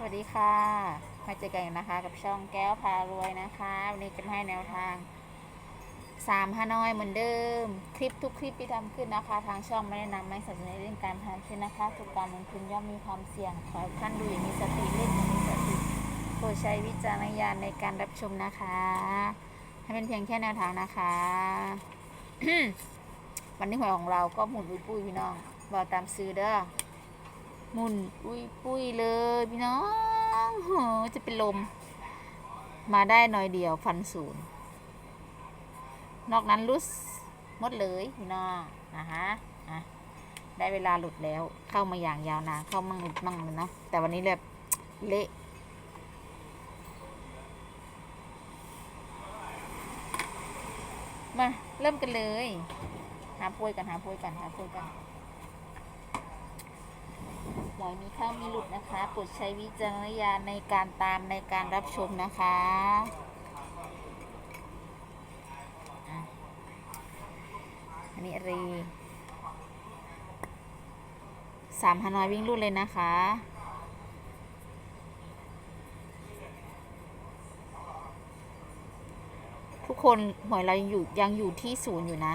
สวัสดีค่ะ มาเจอกันอีกนะคะ กับช่องแก้วพารวยนะคะ วันนี้จะให้แนวทางสามฮานอยเหมือนเดิม คลิปทุกคลิปที่ทำขึ้นนะคะ ทางช่องไม่แนะนำไม่สนับสนุนเรื่องการพนันขึ้นนะคะ ทุกการลงทุนย่อมมีความเสี่ยง ขอให้ท่านดูอย่างมีสติเล่นอย่างมีสติโปรดใช้วิจารณญาณในการรับชมนะคะ ให้เป็นเพียงแค่แนวทางนะคะวันนี้หวยของเราก็หมุนอุ้ยปุ้ยพี่น้องบอกตามซื้อเด้อ มุนปุ้ยปุ้ยเลยพี่น้องโหจะเป็นลม มาได้หน่อยเดียวฟันศูนย์นอกนั้นรุดหมดเลยพี่น้องนะคะอะได้เวลาหลุดแล้วเข้ามาอย่างยาวนานเข้ามั่งหลุดมั่งเลยเนาะแต่วันนี้แบบเละมาเริ่มกันเลย หาโพยกันหาโพยกันหาโพยกัน หวยมีเข้ามีหลุดนะคะโปรดใช้วิจารณญาณในการตามในการรับชมนะคะอะอันนี้รีสามฮานอยวิ่งรุ่นเลยนะคะทุกคนหวยเรายังอยู่ยังอยู่ที่ศูนย์อยู่นะ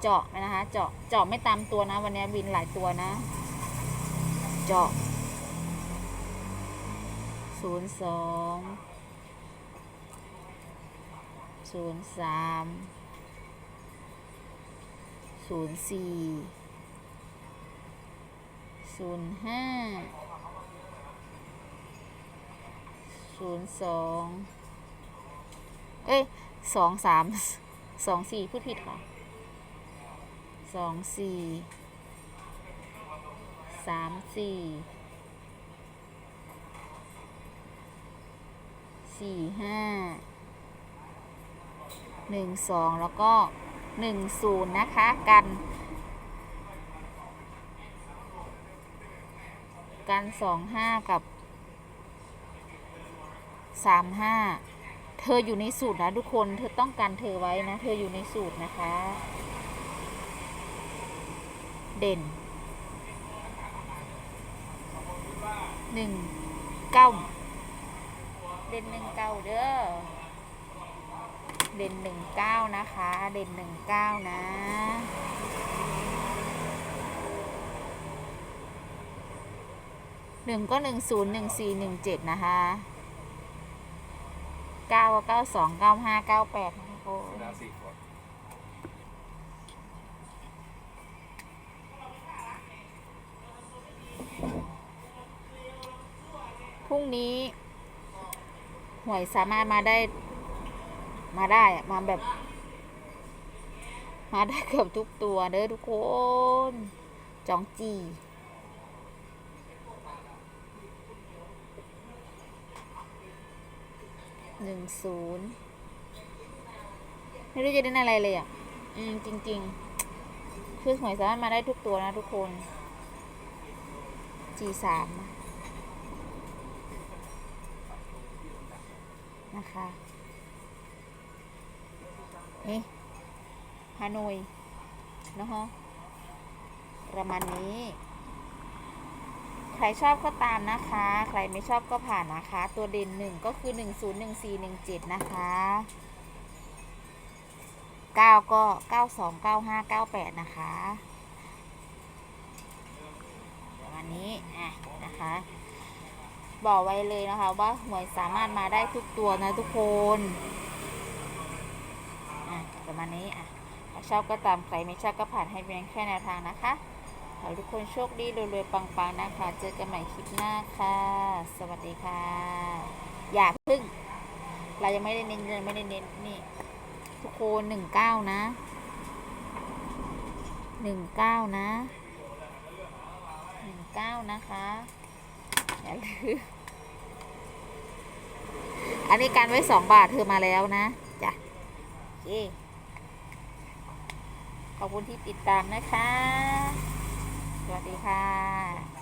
เจาะนะคะ เจาะเจาะไม่ตามตัวนะ วันนี้บินหลายตัวนะ เจาะศูนย์สองศูนย์สามศูนย์สี่ศูนย์ห้าศูนย์สองเอ้ยสองสามสองสี่พูดผิดค่ะ สองสี่สามสี่สี่ห้าหนึ่งสองแล้วก็หนึ่งศูนย์นะคะกัน กันสองห้ากับสามห้าเธออยู่ในสูตรนะทุกคน เธอต้องการเธอไว้นะ เธออยู่ในสูตรนะคะ เด่นหนึ่งเก้าเด่นหนึ่งเก้าเด้อเด่นหนึ่งเก้านะคะ เด่นหนึ่งเก้านะหนึ่งก็หนึ่งศูนย์หนึ่งสี่หนึ่งเจ็ดนะคะเก้าเก้าสองเก้าห้าเก้าแปดนะคะโอ้ย ดาวสี่ขวด พ รุ่งนี้หวยสามารถมาได้ มาได้มาแบบ มาได้เกือบทุกตัวเด้อทุกคน จองจีหนึ่งศูนย์ไม่รู้จะได้อะไรเลยอะ อืม จริง ๆ คือหวยสามารถมาได้ทุกตัวนะทุกคนจีสาม นะนะคะนี่ฮานอยนะฮะประมาณนี้ ใครชอบก็ตามนะคะ ใครไม่ชอบก็ผ่านนะคะ ตัวเด่นหนึ่งก็คือหนึ่งศูนย์หนึ่งสี่หนึ่งเจ็ดนะคะเก้าก็เก้าสองเก้าห้าเก้าแปดนะคะมาณนี้ อะ นะคะ บอกไว้เลยนะคะ ว่าหวยสามารถมาได้ทุกตัวนะทุกคนอะประมาณนี้อะถ้าชอบก็ตามใครไม่ชอบก็ผ่านให้เพียงแค่แนวทางนะคะขอทุกคนโชคดีรวยๆปังๆนะคะ เจอกันใหม่คลิปหน้าค่ะ สวัสดีค่ะ อย่าพึ่ง เรายังไม่ได้เน้นยังไม่ได้เน้นนี่ ทุกคนหนึ่งเก้านะหนึ่งเก้านะหนึ่งเก้านะคะ อย่าลืมอันนี้การไว้สองบาทเธอมาแล้วนะจ้ะโอเคขอบคุณที่ติดตามนะคะ สวัสดีค่ะ